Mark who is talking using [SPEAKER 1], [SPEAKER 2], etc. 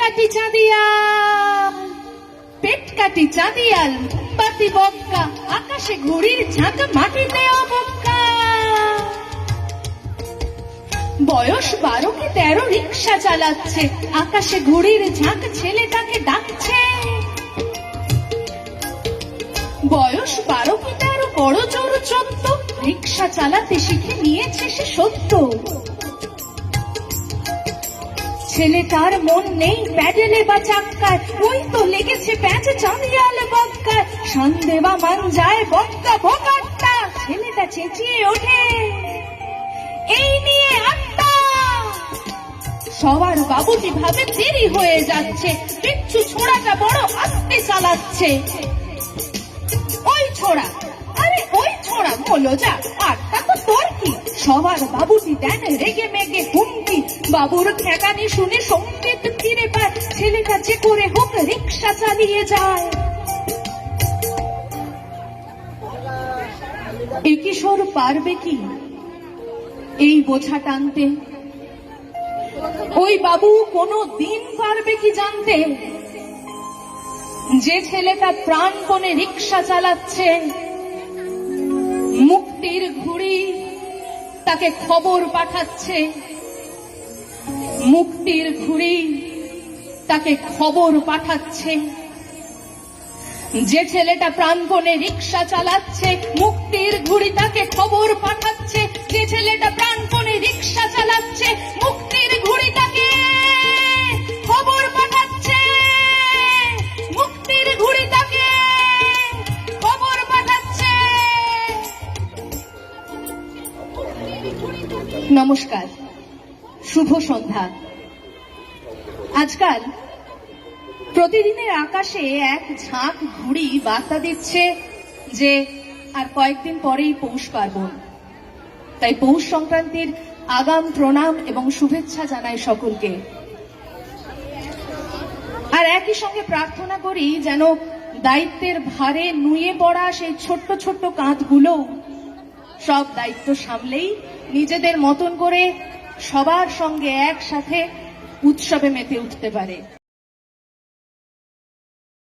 [SPEAKER 1] কাটি চাঁদিয়া। পেট কাটি চাঁদিয়াল পাতি বক্কা, আকাশে ঘুড়ির ঝাঁক, মাটিতে অবক্কা। বয়স বারো কি তেরো, রিক্সা চালাচ্ছে, আকাশে ঘুড়ির ঝাঁক, ছেলেটাকে ডাকছে। বয়স বারো কি তেরো, বড় জোর চোদ্দ, রিক্সা চালাতে শিখে নিয়েছে সে সত্য ছেলেটার মন নেই প্যাডেলে বা চাক্কায় ওই তো লেগেছে প্যাঁচ চাঁদিয়াল বক্কায় সন্দেবা মান যায় বক্কা ভোকাট্টা ছেলেটা চেঁচিয়ে ওঠে, এই নিয়ে আটটা সবার বাবুটি ভাবে দেরি হয়ে যাচ্ছে বিচ্ছু ছোড়াটা বড় আস্তে চালাচ্ছে। ওই ছোড়া, আরে ওই ছোড়া, বলো যা আটটা তো তোর কি? সবার বাবুটি দেন রেগে মেগে হুমকি বাবুর ঠেকানি শুনে সংগীত ফিরে পায়। ছেলেটা যে করে হোক, রিক্সা চালিয়ে যায়। এ কিশোর পারবে কি? এই বোঝা টানতে। ওই বাবু কোনো দিন পারবে কি জানতে? যে ছেলেটা প্রাণপণে রিক্সা চালাচ্ছে, মুক্তির ঘুড়ি তাকে খবর পাঠাচ্ছে। মুক্তির ঘুড়ি তাকে খবর পাঠাচ্ছে। যে ছেলেটা প্রাণপণে রিক্সা চালাচ্ছে, মুক্তির ঘুড়ি তাকে খবর পাঠাচ্ছে। যে ছেলেটা প্রাণপণে রিক্সা চালাচ্ছে, মুক্তির ঘুড়ি তাকে খবর পাঠাচ্ছে। মুক্তির ঘুড়ি তাকে খবর পাঠাচ্ছে। নমস্কার। শুভ সন্ধ্যা। আজকাল প্রতিদিনের আকাশে এক ঝাঁক ঘুড়ি বার্তা দিচ্ছে যে আর কয়েকদিন পরেই পৌষ পার্বণ। তাই পৌষ সংক্রান্তির আগাম প্রণাম এবং শুভেচ্ছা জানাই সকলকে। আর একই সঙ্গে প্রার্থনা করি যেন দায়িত্বের ভারে নুয়ে পড়া সেই ছোট্ট ছোট্ট কাঁধগুলো সব দায়িত্ব সামলেই নিজেদের মতন করে সবার সঙ্গে একসাথে উৎসবে মেতে উঠতে পারে।